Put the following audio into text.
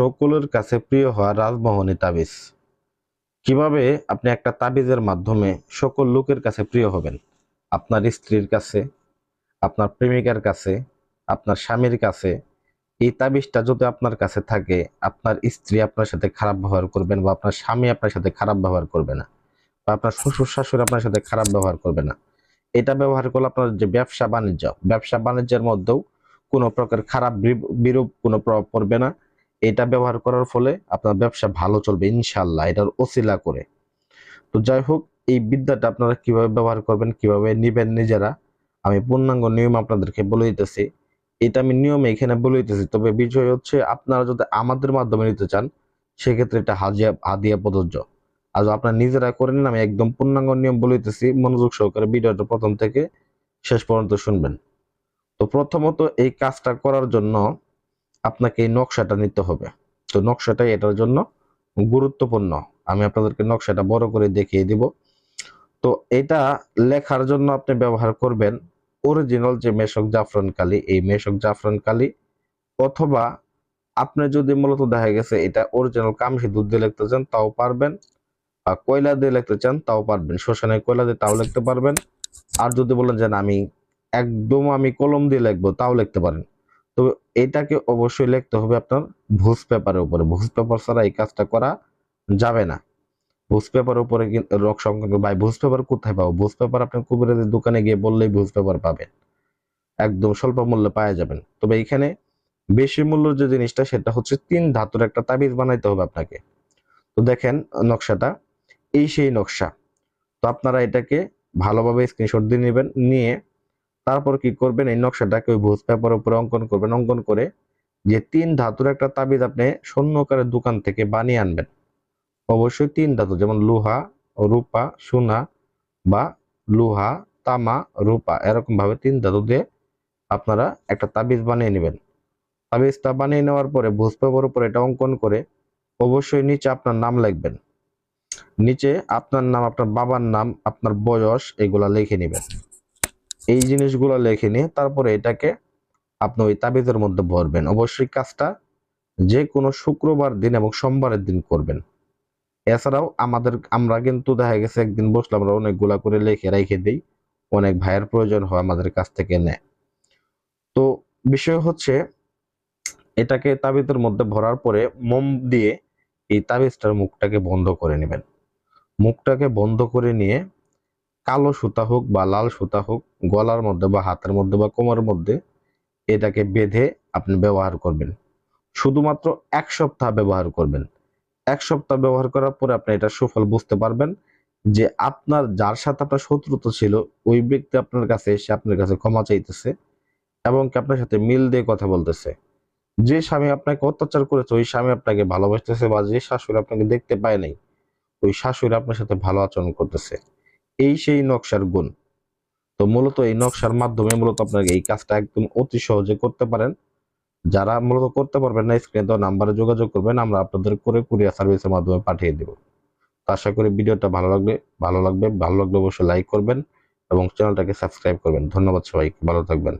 সকলের কাছে প্রিয় হওয়া রাজমোহনী তাবিজ। কীভাবে আপনি একটা তাবিজের মাধ্যমে সকল লোকের কাছে প্রিয় হবেন? আপনার স্ত্রীর কাছে, আপনার প্রেমিকার কাছে, আপনার স্বামীর কাছে। এই তাবিজটা যদি আপনার কাছে থাকে, আপনার স্ত্রী আপনার সাথে খারাপ ব্যবহার করবেন বা আপনার স্বামী আপনার সাথে খারাপ ব্যবহার করবে না বা আপনার শ্বশুর, শাশুড়ি আপনার সাথে খারাপ ব্যবহার করবে না। এটা ব্যবহার করলে আপনার যে ব্যবসা বাণিজ্য ব্যবসা বাণিজ্যের মধ্যেও কোনো প্রকার খারাপ বিরূপ- বিরূপ কোনো প্রভাব পড়বে না। এটা ব্যবহার করার ফলে আপনার ব্যবসা ভালো চলবে ইনশাল্লাহ এটার ওসিলা করে। তো যাই হোক, এই বিদ্যাটা আপনারা কীভাবে ব্যবহার করবেন, কীভাবে নিবেন নিজেরা, আমি পূর্ণাঙ্গ নিয়ম আপনাদেরকে বলে দিতেছি। এটা আমি নিয়মে এখানে বলে দিতেছি, তবে বিষয় হচ্ছে আপনারা যদি আমাদের মাধ্যমে নিতে চান, সেক্ষেত্রে এটা হাজিয়া, হাদিয়া প্রযোজ্য। আর আপনারা নিজেরা করে নেন আমি একদম পূর্ণাঙ্গ নিয়ম বলে দিতেছি, মনোযোগ সহকারে ভিডিওটা প্রথম থেকে শেষ পর্যন্ত শুনবেন। তো প্রথমত এই কাজটা করার জন্য আপনাকে এই নকশাটা নিতে হবে। তো নকশাটাই এটার জন্য গুরুত্বপূর্ণ। আমি আপনাদেরকে নকশাটা বড় করে দেখিয়ে দিব। তো এটা লেখার জন্য আপনি ব্যবহার করবেন অরিজিনাল যে মেশক জাফরান কালি, এই মেশক জাফরান কালি, অথবা আপনি যদি মূলত দেখা গেছে এটা অরিজিনাল কামসি দুধ দিয়ে লিখতে চান, তাও পারবেন। বা কয়লা দিয়ে লিখতে চান, তাও পারবেন। শ্মশানে কয়লা দিয়ে তাও লিখতে পারবেন। আর যদি বলেন যে আমি একদম আমি কলম দিয়ে লিখব, তাও লিখতে পারেন। তো এটাকে অবশ্যই লিখতে হবে আপনার ভুজ পেপারের উপরে। ভুজ পেপার ছাড়া এই কাজটা করা যাবে না। ভুজ পেপারের উপরে রক সংক্রান্ত ভাই, ভুজ পেপার কোথায় পাবো? ভুজ পেপার আপনি কুবেরের দোকানে গিয়ে বললেই ভুজ পেপার পাবেন। একদম স্বল্প মূল্যে পাওয়া যাবেন। তবে এখানে বেশি মূল্যের যে জিনিসটা, সেটা হচ্ছে তিন ধাতুর একটা তাবিজ বানাইতে হবে আপনাকে। তো দেখেন নকশাটা, এই সেই নকশা। তো আপনারা এটাকে ভালোভাবে স্ক্রিনশট দিয়ে নেবেন, নিয়ে তারপর কি করবেন? এই নকশাটাকে ওই ভুজ পেপার উপরে অঙ্কন করবেন। অঙ্কন করে যে তিন ধাতুর একটা তাবিজ আপনি স্বর্ণকারের দোকান থেকে বানিয়ে আনবেন। অবশ্যই তিন ধাতু, যেমন লোহা, রূপা, সোনা বা লোহা, তামা, রূপা এরকম ভাবে তিন ধাতু দিয়ে আপনারা একটা তাবিজ বানিয়ে নেবেন। তাবিজটা বানিয়ে নেওয়ার পরে ভুজ পেপার উপরে এটা অঙ্কন করে অবশ্যই নিচে আপনার নাম লিখবেন। নিচে আপনার নাম, আপনার বাবার নাম, আপনার বয়স, এগুলা লিখে নেবেন। এই জিনিসগুলো লিখে নিয়ে তারপরে এটাকে আপনি ওই তাবিজের মধ্যে ভরবেন। অবশ্যই কাজটা যে কোনো শুক্রবার দিন এবং সোমবারের দিন করবেন। এছাড়াও আমাদের, আমরা কিন্তু দেখা গেছে একদিন বসলাম, আমরা অনেকগুলা করে লিখে রেখে দিই। অনেক ভাইয়ের প্রয়োজন হয় আমাদের কাছ থেকে নেয়। তো বিষয় হচ্ছে, এটাকে তাবিজের মধ্যে ভরার পরে মোম দিয়ে এই তাবিজটার মুখটাকে বন্ধ করে নেবেন। মুখটাকে বন্ধ করে নিয়ে কালো সুতা হোক বা লাল সুতা হোক, গলার মধ্যে বা হাতের মধ্যে বা কোমরের মধ্যে এটাকে বেঁধে আপনি ব্যবহার করবেন। শুধুমাত্র এক সপ্তাহ ব্যবহার করবেন। এক সপ্তাহ ব্যবহার করার পরে আপনি এটা সুফল বুঝতে পারবেন যে আপনার যার সাথে আপনার শত্রুতা ছিল, ওই ব্যক্তি আপনার কাছে এসে আপনার কাছে ক্ষমা চাইতেছে এবং আপনার সাথে মিল দিয়ে কথা বলতেছে। যে স্বামী আপনাকে অত্যাচার করেছে, ওই স্বামী আপনাকে ভালোবাসতেছে বা যে শাশুড়ি আপনাকে দেখতে পায় নাই, ওই শাশুড়ি আপনার সাথে ভালো আচরণ করতেছে। এই সেই নকশার গুণ। তো মূলত এই নকশার মাধ্যমে মূলত আপনাকে এই কাজটা একদম অতি সহজে করতে পারেন। যারা মূলত করতে পারবেন না, স্ক্রিনে দেওয়া নাম্বারে যোগাযোগ করবেন, আমরা আপনাদের করে কুরিয়ার সার্ভিসের মাধ্যমে পাঠিয়ে দেব। তো আশা করি ভিডিওটা ভালো লাগবে ভালো লাগবে, ভালো লাগলে অবশ্যই লাইক করবেন এবং চ্যানেলটাকে সাবস্ক্রাইব করবেন। ধন্যবাদ সবাই ভালো থাকবেন।